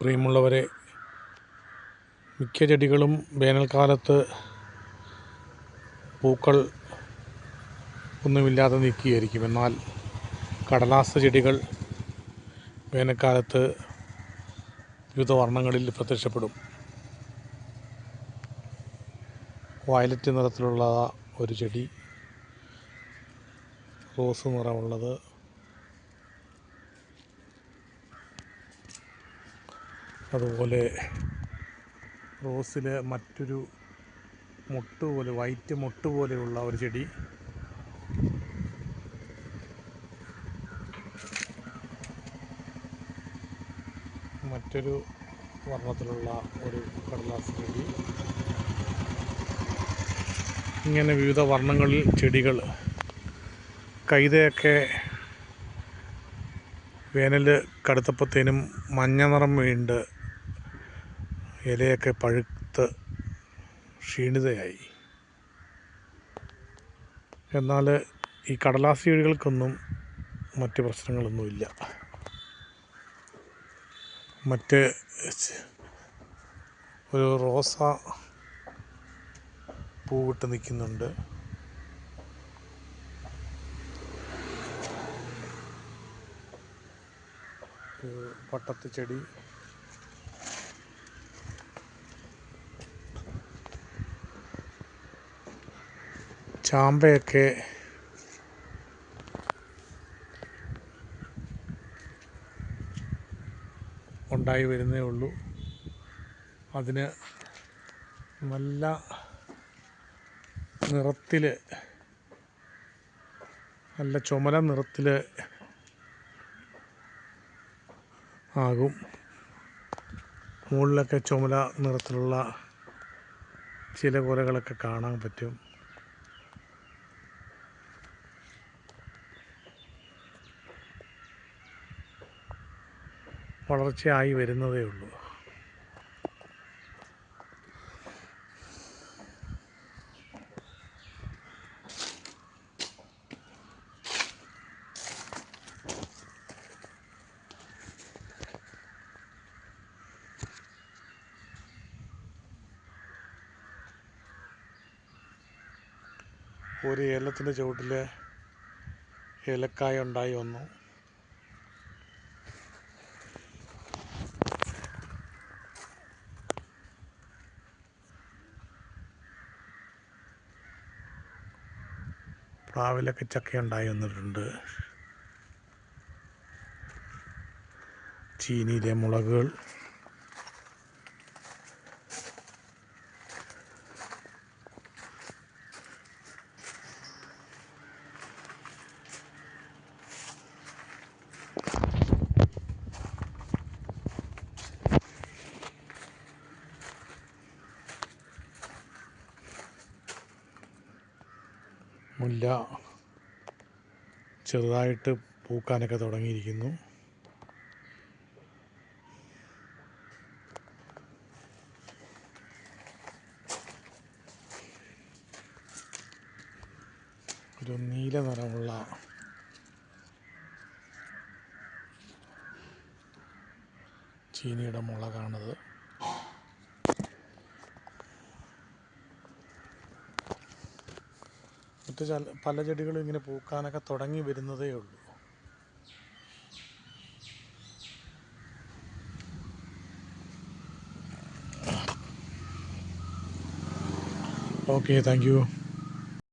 പ്രിയമുള്ളവരെ മിക്ക ചെടികളും വേനൽക്കാലത്ത് പൂക്കൾ ഒന്നുമില്ലാതെ നിൽക്കുകയായിരിക്കും. എന്നാൽ കടലാസ ചെടികൾ വേനൽക്കാലത്ത് വിവിധ വർണങ്ങളിൽ പ്രത്യക്ഷപ്പെടും. വയലറ്റ് നിറത്തിലുള്ള ഒരു ചെടി റോസ് നിറമുള്ളത് അതുപോലെ റോസിലെ മറ്റൊരു മുട്ട് പോലെ വൈറ്റ് മൊട്ട് പോലെയുള്ള ഒരു ചെടി. മറ്റൊരു വർണത്തിലുള്ള ഒരു കടലാസ് ചെടി. ഇങ്ങനെ വിവിധ വർണങ്ങളിൽ ചെടികൾ കൈതയൊക്കെ വേനൽ കടുത്തപ്പത്തേനും മഞ്ഞ നിറം വീണ്ട് ഇലയൊക്കെ പഴുത്ത് ക്ഷീണിതയായി. എന്നാൽ ഈ കടലാസ് ചെടികൾക്കൊന്നും മറ്റ് പ്രശ്നങ്ങളൊന്നുമില്ല. മറ്റ് ഒരു റോസ പൂവിട്ട് നിൽക്കുന്നുണ്ട്. പട്ടത്ത് ചെടി ചാമ്പയൊക്കെ. ഉണ്ടായി വരുന്നേ ഉള്ളൂ. അതിന് നല്ല നിറത്തിൽ നല്ല ചുമല നിറത്തിൽ ആകും. മുകളിലൊക്കെ ചുമല നിറത്തിലുള്ള ചില കുലകളൊക്കെ കാണാൻ പറ്റും. വളർച്ചയായി വരുന്നതേ ഉള്ളൂ. ഒരു ഏലത്തിന്റെ ചുവട്ടിൽ ഏലക്കായ ഉണ്ടായി വന്നു. പ്ലാവിലൊക്കെ ചക്ക ഉണ്ടായി വന്നിട്ടുണ്ട്. ചീനിയിലെ മുളകുകൾ. മുല്ല ചെറുതായിട്ട് പൂക്കാനൊക്കെ തുടങ്ങിയിരിക്കുന്നു. ഒരു നീല നിറമുള്ള ചീനിയുടെ മുളകാണത്. മറ്റ് പല ചെടികളും ഇങ്ങനെ പൂക്കാനൊക്കെ തുടങ്ങി വരുന്നതേ ഉള്ളൂ. Okay thank you